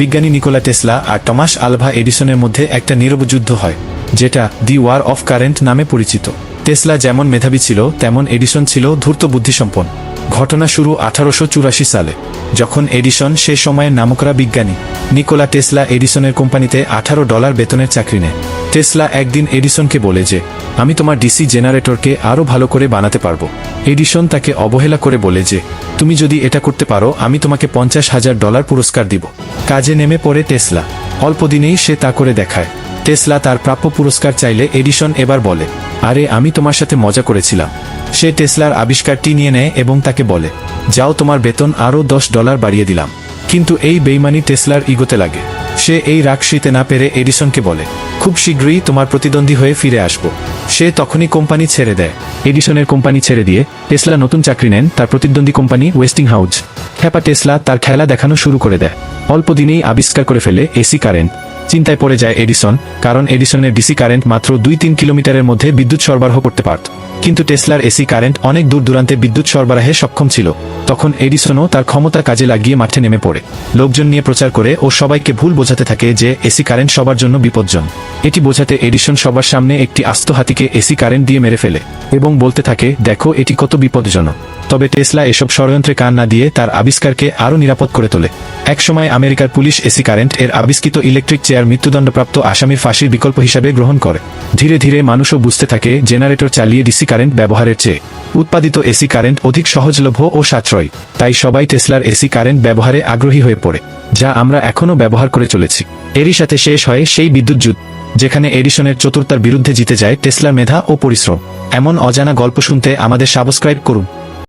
বিজ্ঞানী Nikola Tesla আর Thomas Alva এডিসনের মধ্যে একটা নীরব যুদ্ধ হয়, যেটা দি ওয়ার অফ কারেন্ট নামে পরিচিত। টেসলা যেমন মেধাবী ছিল, তেমন এডিসন ছিল ধূর্ত বুদ্ধিসম্পন্ন ঘটনা শুরু আঠারোশো চুরাশি সালে, যখন এডিসন সে সময়ের নামকরা বিজ্ঞানী। নিকোলা টেসলা এডিসনের কোম্পানিতে আঠারো ডলার বেতনের চাকরি নেয়। টেসলা একদিন এডিসনকে বলে যে, আমি তোমার ডিসি জেনারেটরকে আরও ভালো করে বানাতে পারব। এডিসন তাকে অবহেলা করে বলে যে, তুমি যদি এটা করতে পারো, আমি তোমাকে পঞ্চাশ হাজার ডলার পুরস্কার দিব। কাজে নেমে পড়ে টেসলা। অল্প দিনেই সে তা করে দেখায়। টেসলা তার প্রাপ্য পুরস্কার চাইলে এডিসন এবার বলে, আরে, আমি তোমার সাথে মজা করেছিলাম। সে টেসলার আবিষ্কারটি নিয়ে নেয় এবং তাকে বলে, যাও তোমার বেতন আরও দশ ডলার বাড়িয়ে দিলাম। কিন্তু এই বেইমানি টেসলার ইগোতে লাগে। সে এই রাগ সইতে না পেরে এডিসনকে বলে খুব শীঘ্রই তোমার প্রতিদ্বন্দ্বী হয়ে ফিরে আসব। সে তখনই কোম্পানি ছেড়ে দেয়। এডিসনের কোম্পানি ছেড়ে দিয়ে টেসলা নতুন চাকরি নেন তার প্রতিদ্বন্দ্বী কোম্পানি ওয়েস্টিং হাউস খ্যাপা টেসলা তার খেলা দেখানো শুরু করে দেয়। অল্প দিনেই আবিষ্কার করে ফেলে এসি কারেন্ট। চিন্তায় পড়ে যায় এডিসন, কারণ এডিসনের ডিসি কারেন্ট মাত্র দুই তিন কিলোমিটারের মধ্যে বিদ্যুৎ সরবরাহ করতে পারত। কিন্তু টেসলার এসি কারেন্ট অনেক দূর দূরান্তে বিদ্যুৎ সরবরাহে সক্ষম ছিল। তখন এডিসনও তার ক্ষমতা কাজে লাগিয়ে মাঠে নেমে পড়ে। লোকজন নিয়ে প্রচার করে ও সবাইকে ভুল বোঝাতে থাকে যে এসি কারেন্ট সবার জন্য বিপজ্জন। এটি বোঝাতে এডিসন সবার সামনে একটি আস্ত হাতিকে এসি কারেন্ট দিয়ে মেরে ফেলে এবং বলতে থাকে, দেখো, এটি কত বিপজ্জনক। তবে টেসলা এসব ষড়যন্ত্রে কান না দিয়ে তার আবিষ্কারকে আরও নিরাপদ করে তোলে। একসময় আমেরিকার পুলিশ এসি কারেন্ট এর আবিষ্কৃত ইলেকট্রিক চেয়ার মৃত্যুদণ্ডপ্রাপ্ত আসামির ফাঁসির বিকল্প হিসাবে গ্রহণ করে। ধীরে ধীরে মানুষও বুঝতে থাকে, জেনারেটর চালিয়ে ডিসি কারেন্ট ব্যবহারের চেয়ে উৎপাদিত এসি কারেন্ট অধিক সহজলভ্য ও সাশ্রয়। তাই সবাই টেসলার এসি কারেন্ট ব্যবহারে আগ্রহী হয়ে পড়ে, যা আমরা এখনও ব্যবহার করে চলেছি। এরই সাথে শেষ হয় সেই বিদ্যুৎ যুদ্ধ, যেখানে এডিসনের চতুর্থার বিরুদ্ধে জিতে যায় টেসলার মেধা ও পরিশ্রম। এমন অজানা গল্প শুনতে আমাদের সাবস্ক্রাইব করুন।